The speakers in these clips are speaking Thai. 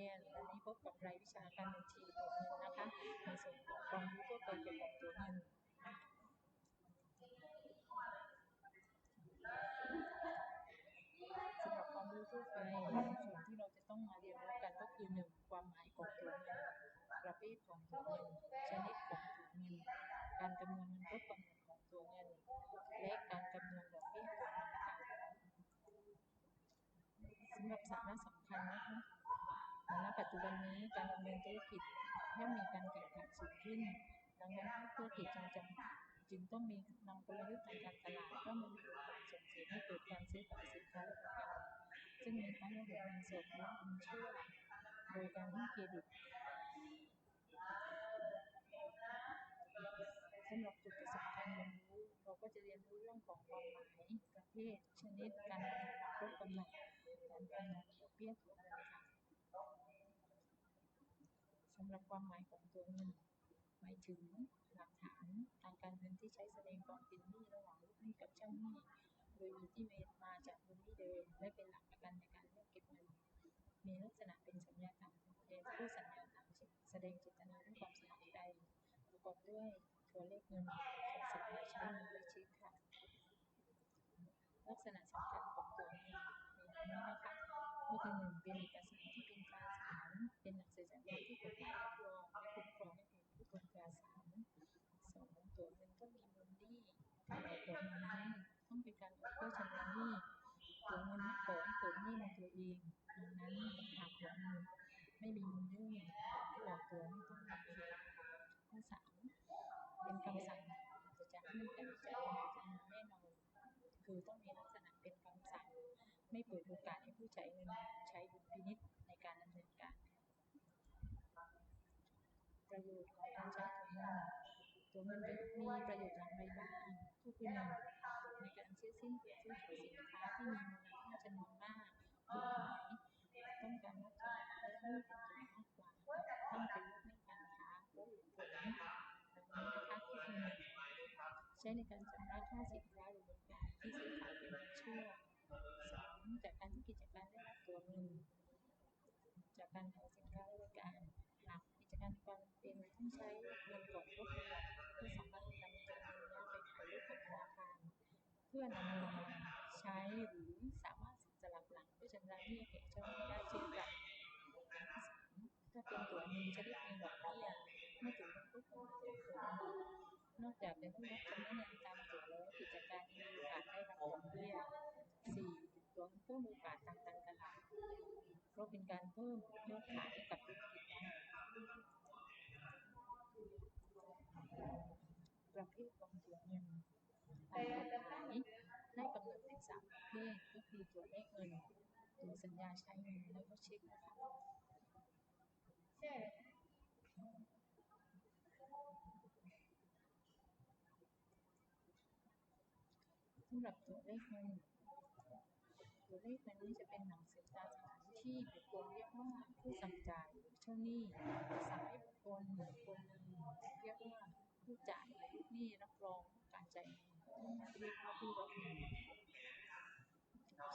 รียนวันนี้พบกับรายวิชาการบัญชีตัวเงินนะคะในส่วนของความรู้ทั่วไปเกี่ยวกับตัวเงินสำหรับความรู้ทั่วไปส่วนที่เราจะต้องมาเรียนรู้กันก็คือหนึ่งความหมายของตัวเงินประเภทของตัวเงินชนิดของตัวเงินการคำนวณเงินครบกำหนดของตัวเงิน และการคำนวณดอกเบี้ยตัวเงินค่ะสำหรับสาระสำคัญนะคะ ปัจจุบันนี้การดำเนินธุรกิจย่อมมีการแข่งขันสูงขึ้น ดังนั้นภาคธุรกิจจึงจำจึงต้องมีนำกลยุทธ์ทางการตลาดเข้ามามีบทบาทส่งเสริมให้เกิดการซื้อขายสินค้าและบริการซึ่งมีทั้งระบบเงินสดและสินเชื่อโดยการให้เครดิตสำหรับจุดประสงค์การเรียนรู้เราก็จะเรียนรู้เรื่องของความหมายประเภท ชนิด การกำหนดครบกำหนดการคำนวณดอกเบี้ยตัวเงินค่ะสำหรับความหมายของตัวเงิน หมายถึงหลักฐานทางการเงินที่ใช้แสดงความเป็นหนี้ระหว่างลูกหนี้กับเจ้าหนี้โดยมีที่มาจากลูกหนี้เดิม และเป็นหลักประกันในการเรียกเก็บเงิน มีลักษณะเป็นสัญญาต่างแทนผู้สัญญาต่างแสดงเจตนาด้วยความสมัครใจประกอบด้วยตัวเลขเงินสัญญาใช้เงินและเช็คค่ะลักษณะสำคัญของตัวเงินมีดังนี้นะคะก็คือหนึ่งเป็นเอกสารที่เป็น เป็นหนังสือสัญญาที่กฎหมายรับรองและคุ้มครองให้แก่ผู้ทนตราสารสองตัวเงินต้องมีมูลหนี้การออกตัวเงินนั้นต้องเป็นการออกเพื่อชำระหนี้ตัวเงินไม่ก่อให้เกิดหนี้ในตัวเองดังนั้นหากตัวเงินไม่มีมูลหนี้ผู้ออกตัวไม่ต้องรับผิดข้อสามเป็นคำสั่งจะจากเงื่อนไขจ่ายเงินจำนวนแน่นอนคือต้องมีลักษณะเป็นคำสั่ง ไม่เปิดโอกาสให้ผู้จ่ายเงินใช้ดุลพินิจนการดำเนินการ ประโยชน์ของ กาตัวเงินตัวเงินมีประโยชน์อย่างไรบ้างก็คือหนึ่งในการซื้อสิ้นซื้อขายสินค้าที่มีมูลค่าจำนวนมากกฎหมต้องการลดจำนวนและให้เป็นจำนวนมากกว่าต้องเป็นลดในการค้าผลนะคะที่หนึ่งใช้ในการชำระค่าสินค้าหรือบริการที่ซื้อขายเป็นเชื่อสองจากการที่กิจการได้รับตัวเงินจากการขายสินค้าและบริการหากกิจการความเป็นต้องใช้ พื่อนำเงินมาใช้หรือสามารถสลับหลังเพื่อชำระหนี้แก่เจ้าหนี้ได้เช่นกันถ้าเป็นตัวเงินจะได้มีดอกเบี้ยเมื่อถึงวันครบกำหนนอกจากเป็นผู้รับชำระเงินตามตัวแล้วกิจการมีโอกาสได้รับดอกเบี้ยสี่ตัวเพิ่มโอกาสทางการตลาดเพราะเป็นการเพิ่มยอดขายให้กับธุรกิจได้ประเภทของตัวเงิน ตามกฎหมายได้กำหนดเป็นสามประเภทก็คือตัวเลขเงินตัวสัญญาใช้เงินแล้วก็เช็คนะคะสำหรับตัวเลขเงินตัวเลขเงินนี้จะเป็นหนังสือตราสารที่บุคคลเรียกว่าผู้สั่งจ่ายเจ้าหนี้สั่งให้บุคคลหนึ่งคนหนึ่งเรียกว่าผู้จ่ายหรือลูกหนี้รับรองการจ่ายเงิน เรียกว่าผู้รับเงิน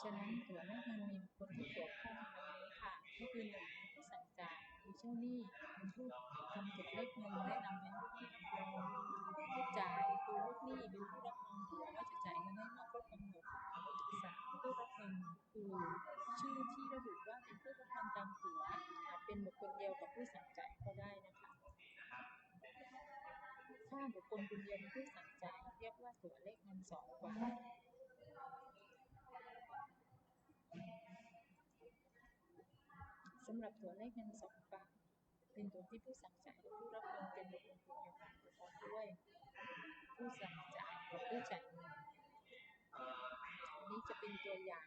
ฉะนั้นตัวเลขเงินมีบุคคลที่เกี่ยวข้องดังนี้ค่ะ ก็คือหนึ่งผู้สั่งจ่ายคือเจ้าหนี้เป็นผู้ทำจดเลขเงินและนำไปให้ลูกหนี้รับรองผู้จ่ายคือลูกหนี้เป็นผู้รับรองตัวว่าจะจ่ายเงินให้เมื่อครบกำหนดสามผู้รับเงินคือชื่อที่ระบุว่าเป็นผู้รับเงินตามตัวอาจเป็นบุคคลเดียวกับผู้สั่งจ่ายก็ได้นะคะ ถ้าบุคคลคนเดียวเป็นผู้สั่งจ่ายเรียกว่าตัวเลขเงินสองกว่าสำหรับตัวเลขเงินสองบาทเป็นตัวที่ผู้สั่งจ่ายและผู้รับเงินเป็นบุคคลคนเดียวกันประกอบด้วย ผู้สั่งจ่ายกับผู้จ่ายเงินนี้จะเป็นตัวอย่าง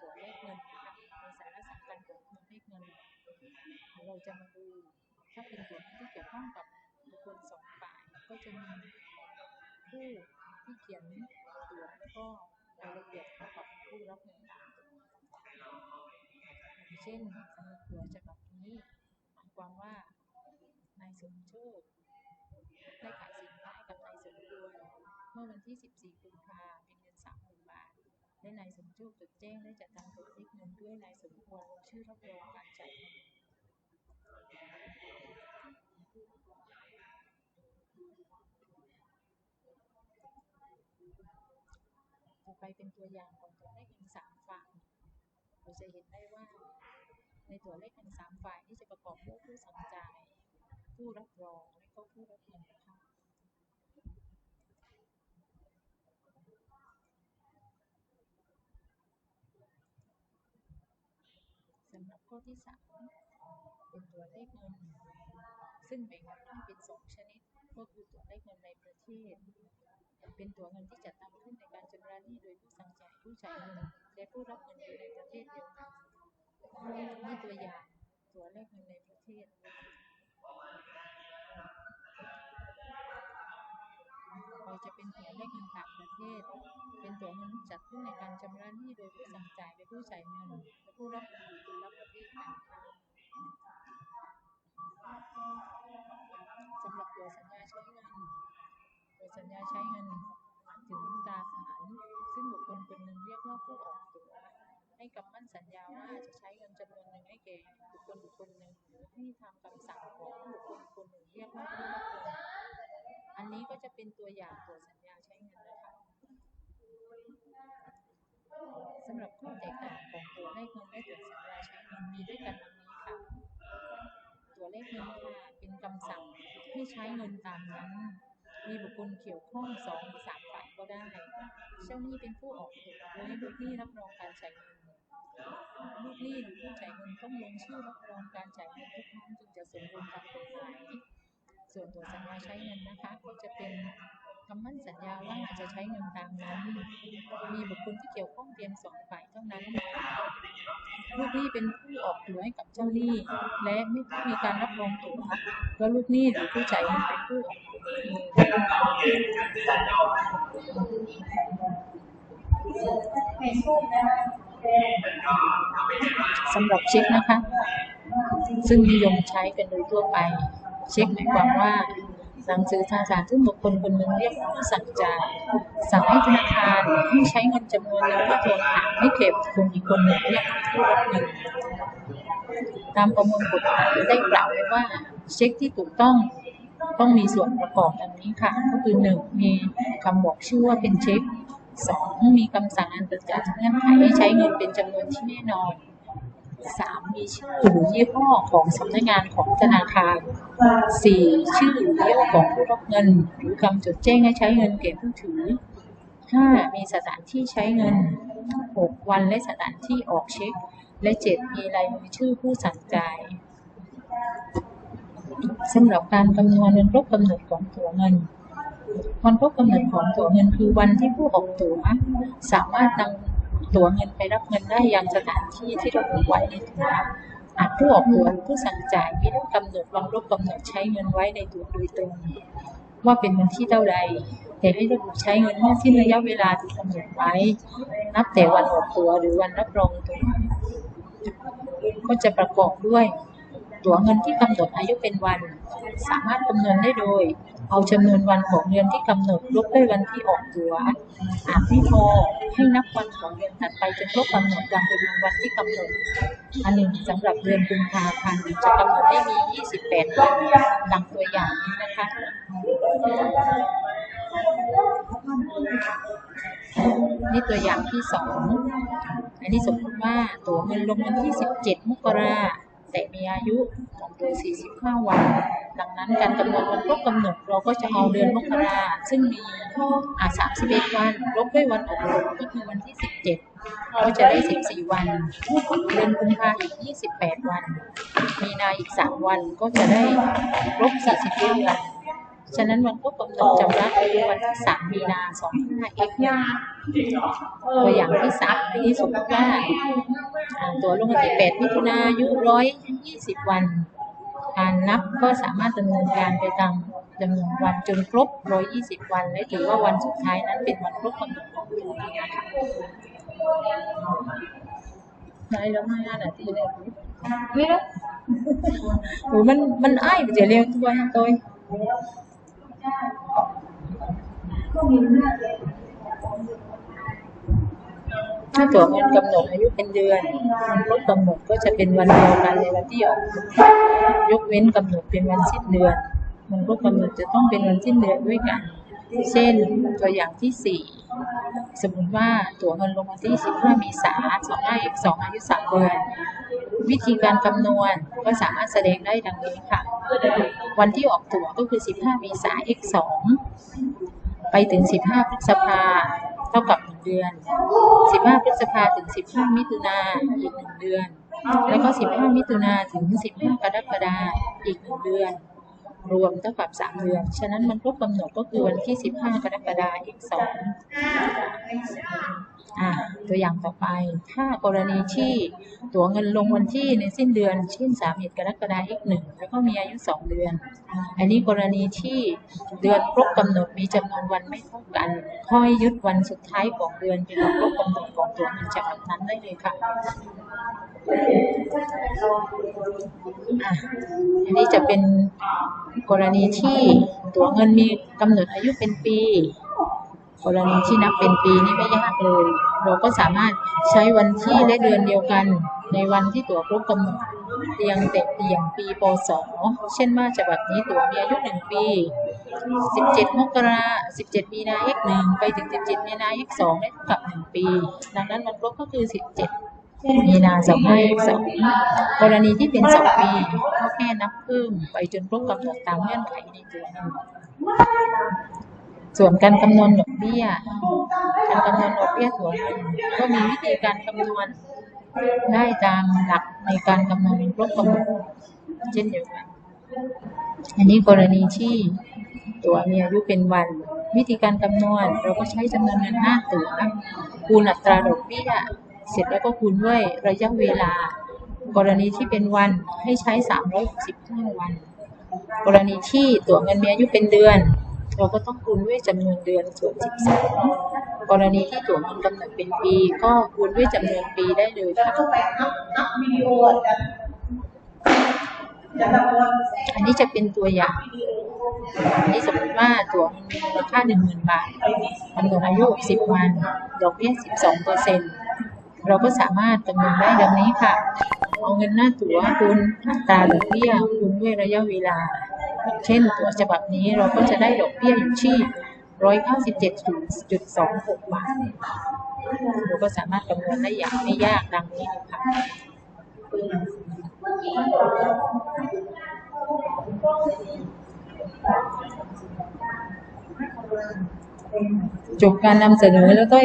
ตัวเลขเงินนะคะในสาระสำคัญของตัวเลขเงิน เราจะมาดูถ้าเป็นตัวที่เกี่ยวข้องกับบุคคลสอง ก็จะมีผู้ที่เขียนตัวแล้วก็รายละเอียดเกี่ยวกับผู้รับเงินอย่างเช่นสำหรับตัวฉบับนี้หมายความว่านายสมโชคได้ขายสินค้าให้กับนายสมควรเมื่อวันที่ 14กุมภาเป็นเงิน30,000บาท และนายสมโชคจดแจ้งและจัดทำตัวเลขเงินด้วยนายสมควรชื่อรับรองการจ่ายเงิน อไปเป็นตัวอย่างของตัวเลขเงินสามฝ่ายเราจะเห็นได้ว่า ในตัวเลขเงินสามฝ่ายที่จะประกอบด้วยผู้สั่งจ่าย ผู้รับรองและก็ผู้รับเงินนะคะสำหรับข้อที่สามเป็นตัวเลขเงิน ซึ่งแบ่งออกเป็นสองชนิด ก็คือตัวเลขเงินในประเทศ เป็นตัวเงินที่จัดทำขึ้นในการชำระหนี้โดยผู้สั่งจ่ายผู้จ่ายเงินและผู้รับเงินอยู่ในประเทศเดียวกันนี่ตัวอย่างตัวเลขเงินในประเทศเราจะเป็นตัวเลขเงินต่างประเทศ เป็นตัวเงินที่จัดขึ้นในการชำระหนี้โดยผู้สั่งจ่ายและผู้จ่ายเงินและผู้รับเงินอยู่คนประเทศกันสำหรับตัวสัญญาใช้เงิน ตัวสัญญาใช้เงินถึงตราสารซึ่งบุคคลคนหนึ่งเรียกว่าผู้ออกตัวให้คำมั่นสัญญาว่าจะใช้เงินจำนวนหนึ่งให้แก่บุคคลบุคคลหนึ่งที่ทำคำสั่งของบุคคลคนหนึ่งเรียกว่าผู้รับเงินอันนี้ก็จะเป็นตัวอย่างตัวสัญญาใช้เงินนะคะสำหรับข้อแตกต่างของตัวเลขเงินและตัวสัญญาใช้เงินมีด้วยกันดังนี้ค่ะ ตัวเลขเงินค่ะเป็นคำสั่งให้ใช้เงินตามนั้น มีบุคคลเกี่ยวข้องสองหรือสามฝ่ายก็ได้ เจ้าหนี้เป็นผู้ออกตัวโดยให้ลูกหนี้รับรองการจ่ายเงินลูกหนี้หรือผู้จ่ายเงินต้องลงชื่อรับรองการจ่ายเงินทุกครั้งจึงจะสมบูรณ์ตามกฎหมายส่วนตัวสัญญาใช้เงินนะคะก็จะเป็น คำมั่นสัญญาว่าจะใช้เงินตามนั้น มีบุคคลที่เกี่ยวข้องเพียงสองฝ่ายเท่านั้น ลูกหนี้เป็นผู้ออกตัวให้กับเจ้าหนี้ และไม่ต้องมีการรับรองตัวว่าลูกหนี้หรือผู้จ่ายเงินเป็นผู้ออกตัวสำหรับเช็คนะคะ ซึ่งนิยมใช้กันโดยทั่วไป เช็คหมายความว่า หนังสือทางสารซึ่งบุคคลคนหนึ่งเรียกว่าผู้สั่งจ่ายสั่งให้ธนาคารให้ใช้เงินจำนวนหนึ่งเพื่อทวงถามให้เก็บคนอีกคนหนึ่งเรียกว่าผู้รับเงินตามประมวลกฎหมายได้กล่าวไว้ว่าเช็คที่ถูกต้องต้องมีส่วนประกอบดังนี้ค่ะ ก็คือหนึ่งมีคำบอกชื่อว่าเป็นเช็คสองมีคำสั่งอันประกาศเงื่อนไขให้ใช้เงินเป็นจำนวนที่แน่นอน สามมีชื่อหรือยี่ห้อของสำนักงานของธนาคารสี่ชื่อหรือยี่ห้อของผู้รับเงิน หรือคำจดแจ้งให้ใช้เงินแก่ผู้ถือห้ามีสถานที่ใช้เงินหกวันและสถานที่ออกเช็ค และเจ็ดมีลายมือชื่อผู้สั่งจ่ายสำหรับการคำนวณวันครบกำหนดของตัวเงิน วันครบกำหนดของตัวเงินคือวันที่ผู้ออกตัวสามารถนำ ตั๋วเงินไปรับเงินได้ยังสถานที่ที่ระบุไว้ในตั๋วอาจผู้ออกตั๋วหรือผู้สั่งจ่ายไม่ได้กำหนดวันครบกำหนดใช้เงินไว้ในตั๋วโดยตรง ว่าเป็นวันที่เท่าใดแต่ให้ระบุใช้เงินเมื่อสิ้นระยะเวลาที่กำหนดไว้ นับแต่วันออกตั๋วหรือวันรับรองตั๋วก็จะประกอบด้วย ตั๋วเงินที่กำหนดอายุเป็นวัน สามารถคำนวณได้โดย เอาจำนวนวันของเดือนที่กำหนดลบด้วยวันที่ออกตั๋วหากไม่พอให้นับวันของเดือนถัดไปจนครบกำหนดวันจำนวนวันที่กำหนด อันหนึ่งสำหรับเดือนกุมภาพันธ์จะกำหนดได้มี 28 วันดังตัวอย่างนี้นะคะนี่ตัวอย่างที่สอง อันนี้สมมติว่าตั๋วเงินลงวันที่ 17 มกรา แต่มีอายุของตัว45 วัน ดังนั้นการกำหนดวันครบกำหนดเราก็จะเอาเดือนมกราซึ่งมีอา31 วันลบด้วยวันออกตั๋วก็คือวันที่ 17ก็จะได้ 14 วัน เดือนกุมภาอีก 28 วัน มีนาอีก 3 วันก็จะได้ครบ40วันฉะนั้นวันครบกำหนดจำระคือวันที่ 3 มีนา25 x ตัวอย่างที่สามที่สมมติว่า ตัวลงวันที่ 8 มิถุนาอายุ120วัน การนับก็สามารถดำเนินการไปตามจำนวนวันจนครบ 120 วัน และถือว่าวันสุดท้ายนั้นเป็นวันครบกำหนดของตัวนะคะได้แล้วไม่ห้านาทีเลยไม่รู้โอ้มันมันอ้ายมันจะเร็วตัวฮะตัว ถ้าตั๋วเงินกำหนดอายุเป็นเดือนมันครบกำหนดก็จะเป็นวันเดียวกันในวันที่ออกยกเว้นกำหนดเป็นวันสิ้นเดือนมันครบกำหนดจะต้องเป็นวันสิ้นเดือนด้วยกัน เช่นตัวอย่างที่สี่สมมติว่าตั๋วเงินลงวันที่ 15เมษายน2562องอายุ3เดือนวิธีการคำนวณก็สามารถแสดงได้ดังนี้ค่ะ วันที่ออกตั๋วก็คือ 15เมษา x 2ไปถึง 15 พฤษภา เท่ากับ 1 เดือน 15 พฤษภาถึง 15 มิถุนาอีก 1 เดือน แล้วก็ 15 มิถุนาถึง 15 กรกฎาคมอีก 1 เดือน รวมเท่ากับ 3 เดือน ฉะนั้นมันครบกำหนดก็คือวันที่ 15 กรกฎาคม x 2อ่าตัวอย่างต่อไป ถ้ากรณีที่ตั๋วเงินลงวันที่ในสิ้นเดือน เช่น31กรกฎาคม x 1แล้วก็มีอายุ 2 เดือน อันนี้กรณีที่เดือนครบกำหนดมีจำนวนวันไม่เท่ากัน ค่อยยึดวันสุดท้ายของเดือนเป็นวันครบกำหนดของตั๋วเงินฉบับนั้นได้เลยค่ะอันนี้จะเป็นกรณีที่ตั๋วเงินมีกำหนดอายุเป็นปี กรณีที่นับเป็นปีนี่ไม่ยากเลย เราก็สามารถใช้วันที่และเดือนเดียวกัน ในวันที่ตั๋วครบกำหนดเรียงเต็มเรียงปีปศเช่นว่าฉบับนี้ตั๋วมีอายุหนึ่งปี 17 มกรา17 มีนา x 1ไปถึง 17 มีนา x 2ได้เท่ากับ 1 ปี ดังนั้นวันครบก็คือ 17 มีนา25 x 2กรณีที่เป็น2ปีก็แค่นับเพิ่มไปจนครบกำหนดตามเงื่อนไขในตัวนั้นส่วนการคำนวณดอกเบี้ย การคำนวณดอกเบี้ยถั่วเงินก็มีวิธีการคำนวณได้ตามหลักในการคำนวณครบกำหนดเช่นเดียวกัน อันนี้กรณีที่ตัวมีอายุเป็นวัน วิธีการคำนวณเราก็ใช้จำนวนเงินหน้าตัวคูณอัตราดอกเบี้ย เสร็จแล้วก็คูณด้วยระยะเวลา กรณีที่เป็นวันให้ใช้ 365 วัน กรณีที่ตั๋วเงินมีอายุเป็นเดือน เราก็ต้องคูณด้วยจำนวนเดือนส่วน12กรณีที่ตั๋วเงินกำหนดเป็นปี ก็คูณด้วยจำนวนปีได้เลยค่ะวิดีโอจะจะตะโกนอันนี้จะเป็นตัวอย่างอันนี้สมมติว่าตั๋วเงินมีมูลค่า10,000บาทกำหนดอายุ10วัน ดอกเบี้ย12เปอร์เซ็นต์ เราก็สามารถคำนวณได้ดังนี้ค่ะ เอาเงินหน้าตั๋วคูณตราดอกเบี้ยคูณด้วยระยะเวลา เช่นตั๋วฉบับนี้เราก็จะได้ดอกเบี้ยอยู่ที่197.26 บาท เราก็สามารถคำนวณได้อย่างไม่ยากดังนี้ค่ะ จบการนำเสนอแล้วก็